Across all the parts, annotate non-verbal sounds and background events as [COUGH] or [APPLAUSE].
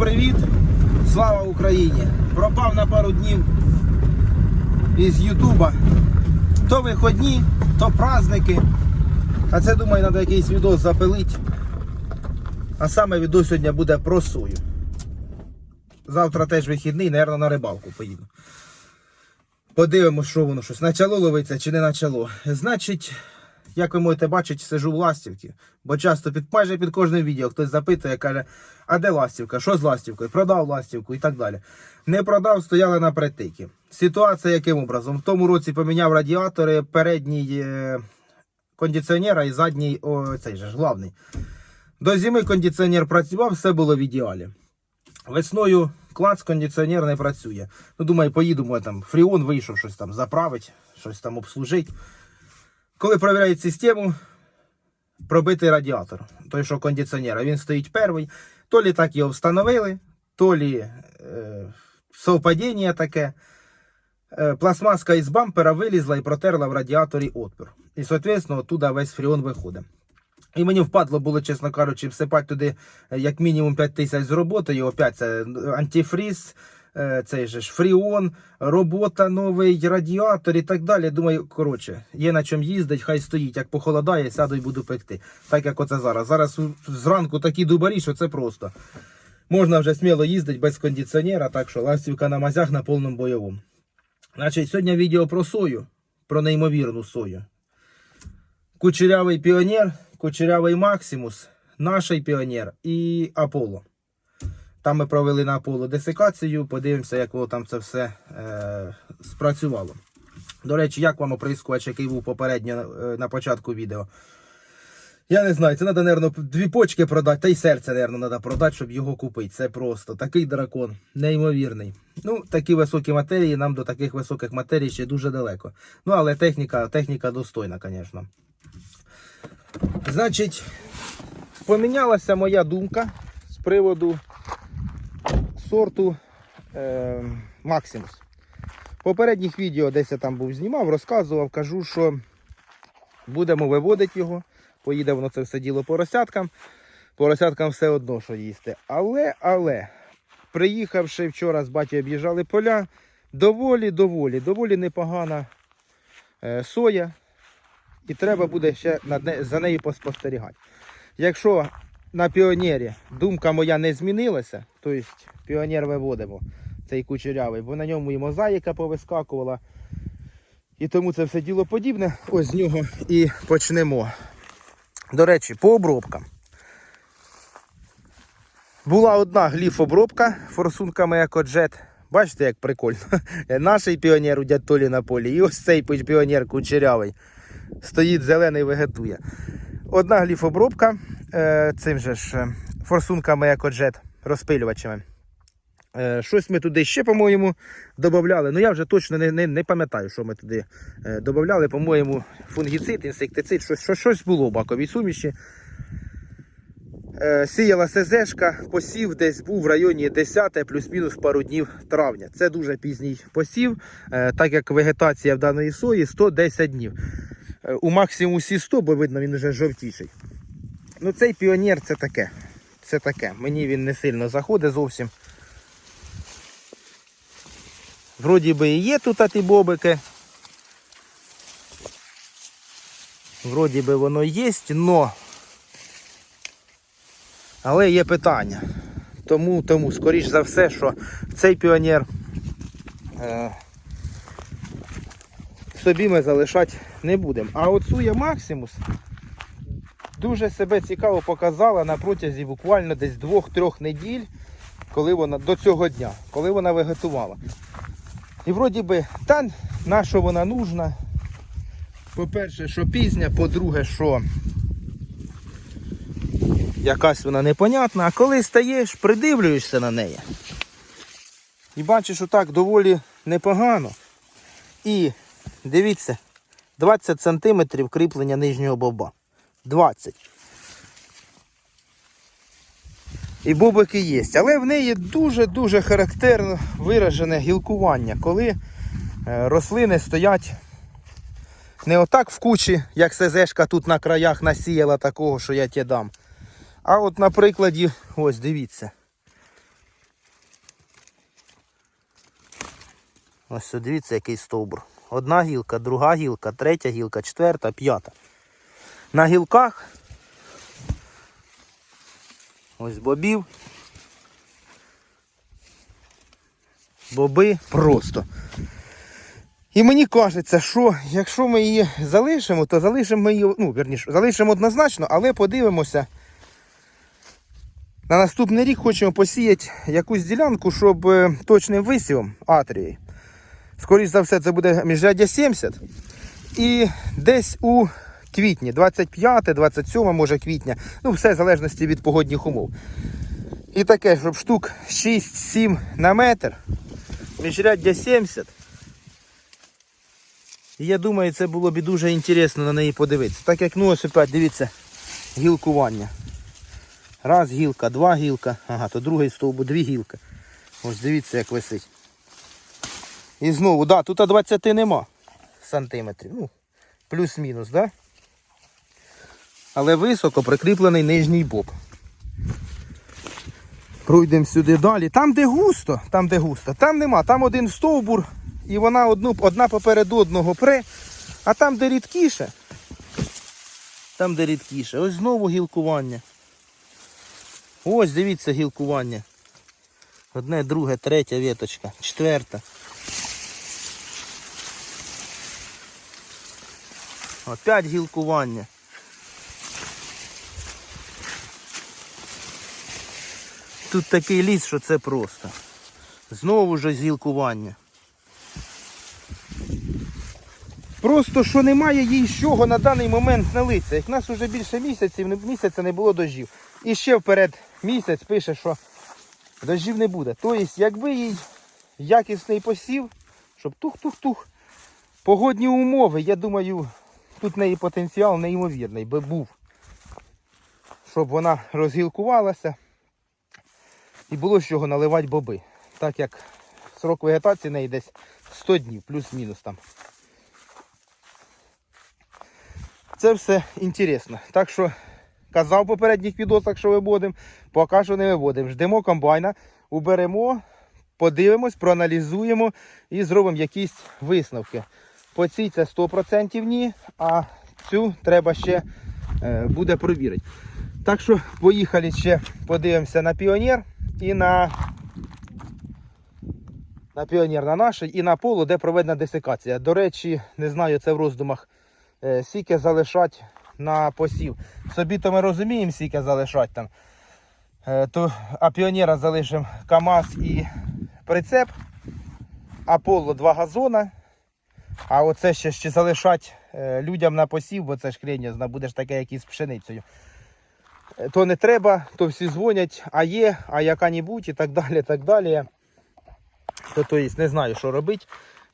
Привіт! Слава Україні! Пропав на пару днів із Ютуба. То виходні, то праздники. А це думаю, треба якийсь відос запилити. А саме відео сьогодні буде про сою. Завтра теж вихідний, мабуть, на рибалку поїду. Подивимось, що воно щось. Начало ловиться чи не начало. Значить, як ви можете бачити, сижу в ластівці. Бо часто під майже під кожним відео хтось запитує, каже, а де ластівка? Що з ластівкою? Продав ластівку і так далі. Не продав, стояли на притики. Ситуація яким образом? В тому році поміняв радіатори, передній е, кондиціонера і задній, о, цей же ж главний. До зими кондиціонер працював, все було в ідеалі. Весною клац кондиціонер не працює. Ну, думаю, поїду, може там фріон вийшов, щось там заправить, щось там обслужить. Коли перевіряють систему, пробитий радіатор, той, що кондиціонера, він стоїть перший. То лі так його встановили, то лі е, совпадіння таке. Е, пластмаска із бампера вилізла і протерла в радіаторі отвір. І, соответственно, оттуда весь фріон виходить. І мені впадло було, чесно кажучи, всипати туди е, як мінімум 5 тисяч з роботою. Опять це антифріз, цей же ж фріон, робота, новий радіатор і так далі. Думаю, коротше, є на чому їздить, хай стоїть. Як похолодає, сяду і буду пекти. Так як оце зараз. Зараз зранку такі дубарі, що це просто. Можна вже сміло їздити без кондиціонера, так що ластівка на мазях на повному бойовому. Значить, сьогодні відео про сою, про неймовірну сою. Кучерявий піонер, кучерявий Максимус, наш піонер і Аполло. Там ми провели на Аполло десикацію, подивимося, як воно там це все е, спрацювало. До речі, як вам оприскувач, який був попередньо е, на початку відео. Я не знаю, це треба, мабуть, дві почки продати, та й серце, мабуть, треба продати, щоб його купити. Це просто такий дракон, неймовірний. Ну, такі високі матерії, нам до таких високих матерій ще дуже далеко. Ну, але техніка, техніка достойна, звісно. Значить, помінялася моя думка з приводу сорту е. В попередніх відео десь я там був знімав, розказував, кажу, що будемо виводити його. Поїде воно це все діло поросяткам. Поросяткам все одно, що їсти. Але, але, приїхавши вчора з батьком об'їжджали поля, доволі, доволі, доволі непогана е, соя. І треба буде ще над не- за нею поспостерігати. Якщо на піонері думка моя не змінилася, тобто піонер виводимо цей кучерявий, бо на ньому і мозаїка повискакувала. І тому це все діло подібне. Ось з нього і почнемо. До речі, по обробкам. Була одна гліф-обробка форсунками екоджет. Бачите, як прикольно. [LAUGHS] Наший піонер у дядь Толі на полі. І ось цей піонер кучерявий. Стоїть зелений, вегетує. Одна гліф-обробка е, цим же ж е, форсунками екоджет розпилювачами. Е, щось ми туди ще, по-моєму, додавали. Ну я вже точно не, не, не пам'ятаю, що ми туди додавали. По-моєму, фунгіцид, інсектицид, щось, щось, було в баковій суміші. Сіяла СЗшка, посів десь був в районі 10 плюс-мінус пару днів травня. Це дуже пізній посів, так як вегетація в даної сої 110 днів. Е, у максимусі 100, бо видно, він вже жовтіший. Ну цей піонер це таке. Це таке. Мені він не сильно заходить зовсім. Вроді би і є тут ті бобики. Вроді би воно є, но. Але є питання. Тому, тому, скоріш за все, що цей піонер е, собі ми залишати не будемо. А от Суя Максимус дуже себе цікаво показала на протязі буквально десь 2-3 неділь, коли вона до цього дня, коли вона вегетувала. І вроді би, та на що вона нужна. По-перше, що пізня, по-друге, що якась вона непонятна, а коли стаєш, придивлюєшся на неї. І бачиш, що так доволі непогано. І Дивіться, 20 см кріплення нижнього боба. 20. І бобики є. Але в неї дуже-дуже характерно виражене гілкування, коли е, рослини стоять не отак в кучі, як СЗшка тут на краях насіяла такого, що я тебе дам. А от на прикладі, ось дивіться. Ось дивіться, який стовбур. Одна гілка, друга гілка, третя гілка, четверта, п'ята. На гілках ось бобів. Боби просто. І мені кажеться, що якщо ми її залишимо, то залишимо ми її, ну, верніше, залишимо однозначно, але подивимося. На наступний рік хочемо посіяти якусь ділянку, щоб е, точним висівом атрії. Скоріше за все, це буде міжряддя 70. І десь у квітні, 25-27, може квітня, ну все в залежності від погодних умов. І таке, щоб штук 6-7 на метр, міжряддя 70. І я думаю, це було б дуже інтересно на неї подивитися. Так як ну ось опять, дивіться, гілкування. Раз гілка, два гілка, ага, то другий стовбу, дві гілки. Ось дивіться, як висить. І знову, да, тут 20 нема сантиметрів. Ну, плюс-мінус, да? Але високо прикріплений нижній бок. Пройдемо сюди далі. Там, де густо, там, де густо, там нема, там один стовбур, і вона одну, одна попереду одного пре, а там, де рідкіше, там, де рідкіше, ось знову гілкування. Ось, дивіться, гілкування. Одне, друге, третя віточка, четверта. Опять гілкування. Тут такий ліс, що це просто. Знову ж гілкування. Просто що немає їй чого на даний момент налитися. Як нас вже більше місяців, місяця не було дождів. І ще вперед місяць пише, що дождів не буде. Тобто, якби їй якісний посів, щоб тух-тух-тух, погодні умови, я думаю, тут в неї потенціал неймовірний би був. Щоб вона розгілкувалася і було з чого наливати боби. Так як срок вегетації неї десь 100 днів, плюс-мінус там. Це все інтересно. Так що казав в попередніх відосах, що виводимо, поки що не виводимо. Ждемо комбайна, уберемо, подивимось, проаналізуємо і зробимо якісь висновки. По цій це 100% ні, а цю треба ще е, буде провірити. Так що поїхали ще подивимося на піонер і на, на піонер на наш і на поло, де проведена десикація. До речі, не знаю, це в роздумах е, сіки залишать на посів. Собі то ми розуміємо, сіки залишать там. Е, то, а піонера залишимо КАМАЗ і прицеп, а поло два газона. А оце ще, ще залишать е, людям на посів, бо це ж хрень, будеш таке, як із пшеницею. Е, То не треба, то всі дзвонять, а є, а яка-небудь і так далі. так далі. То, то є, не знаю, що робити,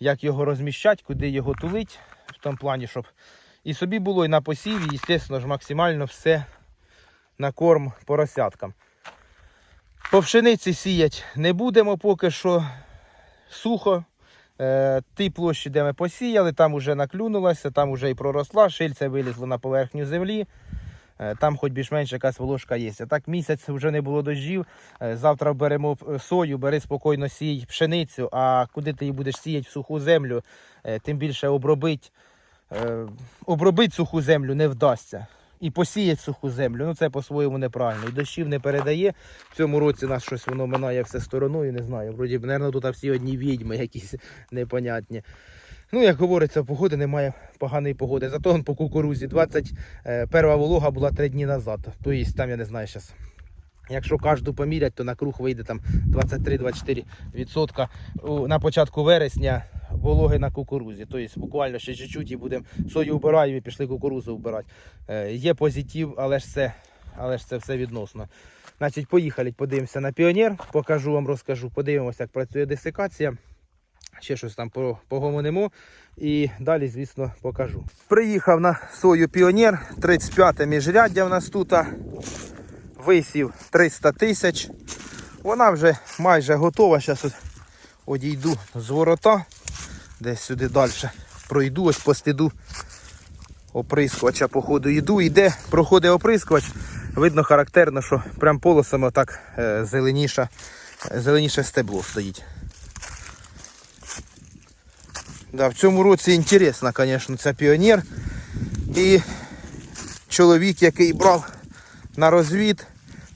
як його розміщати, куди його тулить, в тому плані, щоб і собі було, і на посіві, і, звісно ж, максимально все на корм поросяткам. По пшениці сіять не будемо поки що сухо. Е, ті площі, де ми посіяли, там вже наклюнулося, там вже і проросла, шильце вилізло на поверхню землі. Е, Там хоч більш-менш якась волошка є. Так місяць вже не було дощів. Е, Завтра беремо сою, бери спокійно сій пшеницю, а куди ти її будеш сіяти в суху землю, тим більше обробить, е, обробить суху землю не вдасться. І посіять суху землю, ну це по-своєму неправильно. І дощів не передає. В цьому році нас щось воно минає все стороною, не знаю. Вроді мабуть, тут всі одні відьми якісь непонятні. Ну, як говориться, погоди немає поганої погоди. Зато по кукурузі 21 волога була 3 дні назад. Тобто там, я не знаю, зараз. Якщо кожну помірять, то на круг вийде там 23-24% на початку вересня вологи на кукурузі. Тобто буквально ще чуть-чуть і будемо сою вбираємо і пішли кукурузу вбирати. Е, є позитив, але ж це, але ж це все відносно. Значить, поїхали, подивимося на піонер, покажу вам, розкажу, подивимося, як працює десикація. Ще щось там погомонимо і далі, звісно, покажу. Приїхав на сою піонер, 35 міжряддя в нас тут. Висів 300 тисяч. Вона вже майже готова. Зараз одійду з ворота. Десь сюди далі пройду, ось по сліду оприскувача, по ходу йду, йде, проходить оприскувач. Видно характерно, що прям полосами так е, зеленіше, зеленіше стебло стоїть. Да, в цьому році інтересна, звісно, це піонер. І чоловік, який брав на розвід,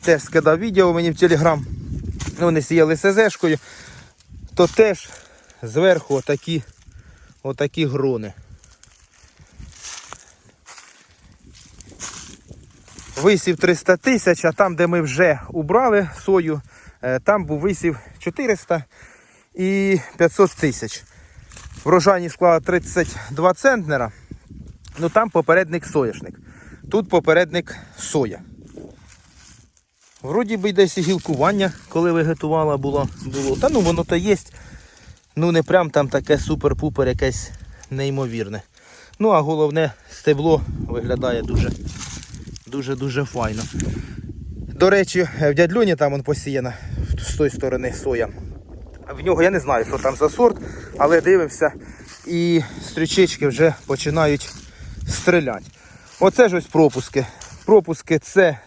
теж скидав відео мені в телеграм. Вони сіяли СЗшкою, то теж зверху отакі, отакі грони. Висів 300 тисяч, а там, де ми вже убрали сою, е, там був висів 400 і 500 тисяч. Врожайність склала 32 центнера. Ну там попередник соняшник. Тут попередник соя. Вроді би десь і гілкування, коли вегетувала було. було. Та ну воно то є. Ну не прям там таке супер-пупер якесь неймовірне. Ну а головне стебло виглядає дуже дуже-дуже файно. До речі, в дядльоні там он посіяна з тої сторони соя. В нього я не знаю, що там за сорт, але дивився і стрічечки вже починають стріляти. Оце ж ось пропуски. Пропуски це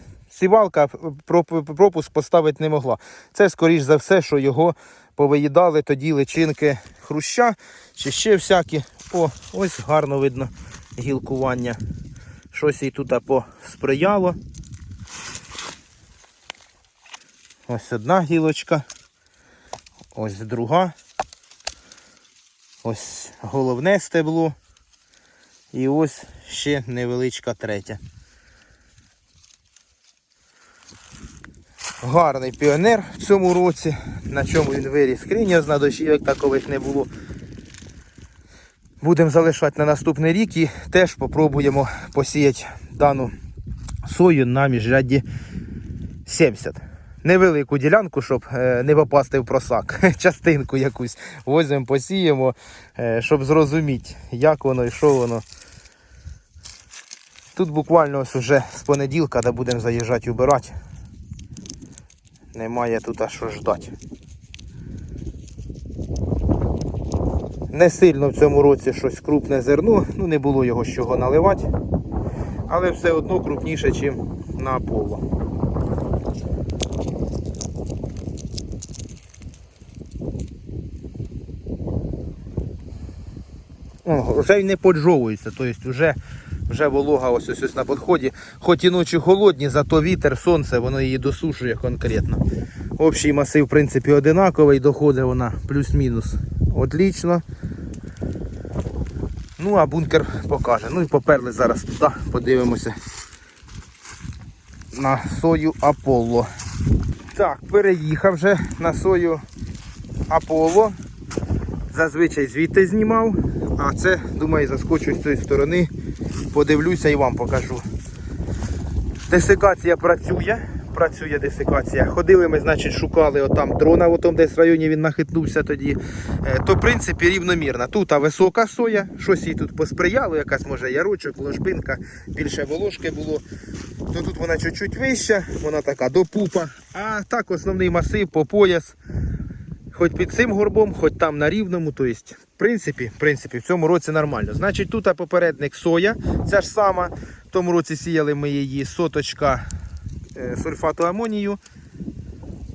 сівалка, пропуск поставити не могла. Це, скоріш за все, що його повиїдали тоді личинки хруща чи ще всякі. О, ось гарно видно гілкування. Щось їй тут посприяло. Ось одна гілочка. Ось друга. Ось головне стебло. І ось ще невеличка третя. Гарний піонер в цьому році. На чому він виріс кріння з дощів, як такових не було. Будемо залишати на наступний рік і теж попробуємо посіяти дану сою на міжрядді 70. Невелику ділянку, щоб е, не попасти в просак. [LAUGHS] Частинку якусь возьмемо, посіємо, е, щоб зрозуміти, як воно і що воно. Тут буквально ось уже з понеділка, де будемо заїжджати убирати. Немає тут а що ждати. Не сильно в цьому році щось крупне зерно, ну не було його з чого наливати, але все одно крупніше, ніж на Аполло. О, вже й не поджовується, тобто вже, вже волога ось, ось ось на підході. Хоч і ночі холодні, зато вітер, сонце, воно її досушує конкретно. Общий масив, в принципі, одинаковий, доходить вона плюс-мінус. Отлично. Ну, а бункер покаже. Ну і поперли зараз туди, подивимося на сою Аполло. Так, переїхав вже на сою Аполло. Зазвичай звідти знімав, а це, думаю, заскочу з цієї сторони, подивлюся і вам покажу. Десикація працює. Працює десикація. Ходили ми, значить, шукали отам дрона, в тому десь районі він нахитнувся тоді. Е, То, в принципі, рівномірно. Тут а висока соя, щось їй тут посприяло, якась може ярочок, ложбинка, більше волошки було. То тут вона чуть-чуть вища, вона така до пупа. А так основний масив по пояс. Хоч під цим горбом, хоч там на рівному. Тобто, в принципі, в принципі, в цьому році нормально. Значить, тут попередник соя, ця ж сама. В тому році сіяли ми її соточка е, сульфату амонію.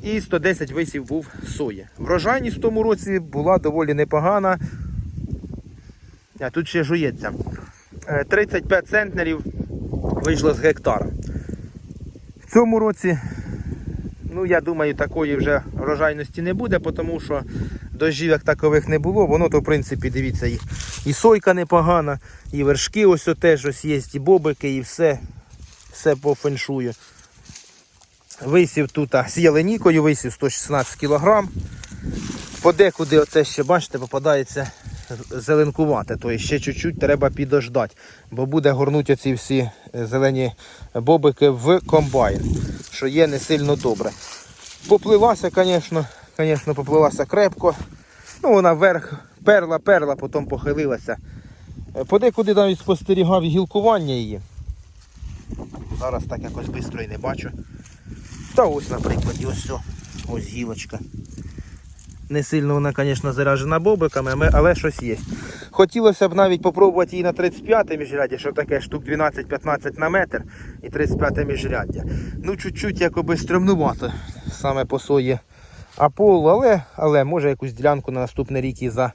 І 110 висів був сої. Врожайність в тому році була доволі непогана. А тут ще жується. Е, 35 центнерів вийшло з гектара. В цьому році Ну, я думаю, такої вже врожайності не буде, тому що дощів як такових не було. Воно то, в принципі, дивіться, і, і сойка непогана, і вершки ось теж ось є, і бобики, і все, все по феншую. Висів тут а, з яленікою, висів 116 кг. Подекуди оце ще, бачите, попадається зеленкувати, тобто ще чуть-чуть треба підождати, бо буде горнути ці всі е, зелені бобики в комбайн, що є не сильно добре. Поплилася, звісно, звісно, поплилася крепко. Ну, вона вверх перла, перла, потім похилилася. Е, Подекуди навіть спостерігав гілкування її. Зараз так якось швидко і не бачу. Та ось, наприклад, ось все. Ось гілочка. Не сильно вона, звісно, заражена бобиками, але щось є. Хотілося б навіть попробувати її на 35 міжряддя, що таке штук 12-15 на метр і 35 міжряддя. Ну, чуть-чуть якоби стрімнувато саме по сої Аполло, але, але може якусь ділянку на наступний рік і за,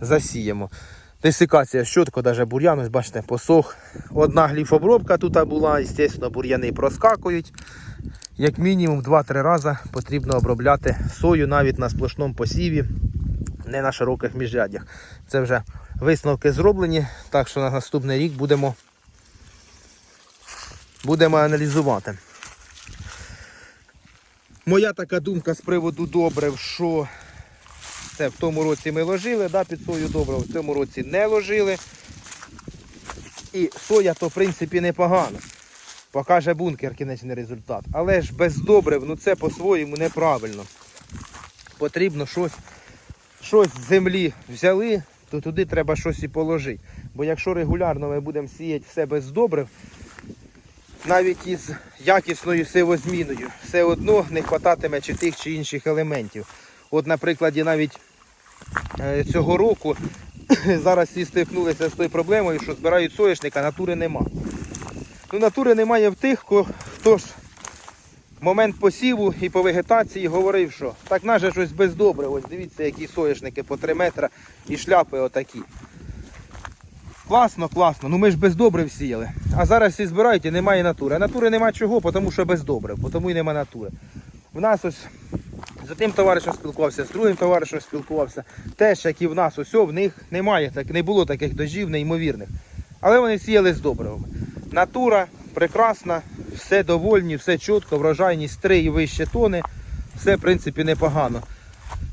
засіємо. Десикація щотко, навіть бур'ян, ось бачите, посох. Одна гліфобробка тут була, звісно, бур'яни проскакують. Як мінімум 2-3 рази потрібно обробляти сою навіть на сплошному посіві, не на широких міжряддях. Це вже висновки зроблені, так що на наступний рік будемо, будемо аналізувати. Моя така думка з приводу добрив, що це в тому році ми ложили да, під сою добрив, в цьому році не ложили. І соя то в принципі непогано. Покаже бункер кінечний результат. Але ж без добрив, ну це по-своєму неправильно. Потрібно щось, щось з землі взяли, то туди треба щось і положити. Бо якщо регулярно ми будемо сіяти все без добрив, навіть із якісною сивозміною, все одно не хвататиме чи тих чи інших елементів. От, на прикладі навіть е, цього року [CLEARS THROAT] зараз всі стикнулися з тою проблемою, що збирають соняшник, а натури нема. Ну, натури немає в тих, хто ж в момент посіву і по вегетації говорив, що так наже щось без добре. Ось дивіться, які соняшники по 3 метри і шляпи отакі. Класно, класно. Ну ми ж без добрив сіяли. А зараз всі збирають і немає натури. А натури нема чого, тому що без добрив, тому і нема натури. В нас ось з одним товаришем спілкувався, з другим товаришем спілкувався. Теж, як і в нас, ось в них немає, так, не було таких дождів неймовірних. Але вони сіяли з добривами. Натура прекрасна, все довольні, все чітко, врожайність 3 і вище тони. Все, в принципі, непогано.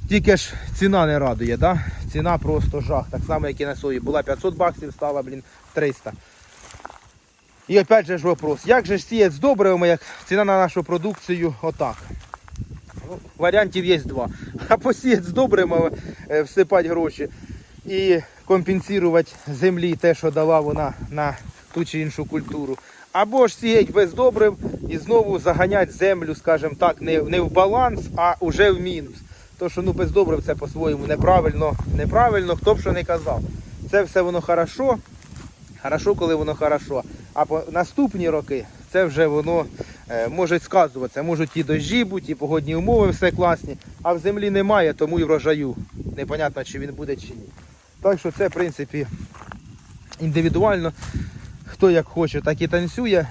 Тільки ж ціна не радує, да? ціна просто жах. Так само, як і на сої. Була 500 баксів, стала, блін, 300. І опять же ж вопрос, як же ж сіяти з добривами, як ціна на нашу продукцію отак? Ну, варіантів є два. [LAUGHS] А посіяти з добривами, е, всипати гроші і компенсувати землі те, що дала вона на ту чи іншу культуру. Або ж сіять без добрив і знову заганять землю, скажімо так, не, не в баланс, а вже в мінус. То, що ну без добрив це по-своєму неправильно, неправильно, хто б що не казав. Це все воно хорошо, хорошо, коли воно хорошо. А по наступні роки це вже воно е, може сказуватися. Можуть і дощі бути, і погодні умови все класні, а в землі немає, тому і врожаю. Непонятно, чи він буде, чи ні. Так що це, в принципі, індивідуально. Хто як хоче, так і танцює.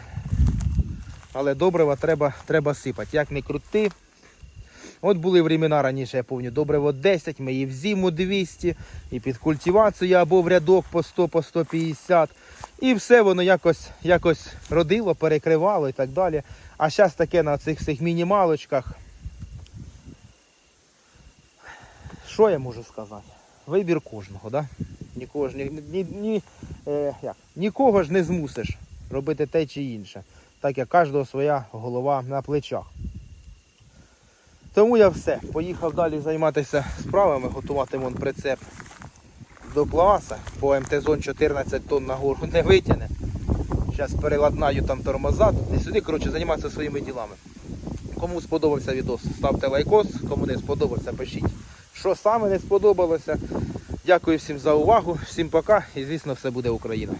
Але добрива треба, треба сипати. Як не крути. От були времена раніше, я пам'ятаю, добриво 10, ми і в зиму 200, і під культивацію або в рядок по 100, по 150. І все воно якось, якось родило, перекривало і так далі. А зараз таке на цих всіх мінімалочках. Що я можу сказати? Вибір кожного, да? Ні, ні, ні, е, як? Нікого ж не змусиш робити те чи інше. Так як кожного своя голова на плечах. Тому я все. Поїхав далі займатися справами, готувати вон прицеп до пласа, бо МТ-зон 14 тонн на гору не витягне. Зараз переладнаю там тормоза, і сюди, коротше, займатися своїми ділами. Кому сподобався відос, ставте лайкос, кому не сподобався, пишіть. Що саме не сподобалося. Дякую всім за увагу, всім пока і звісно все буде Україна.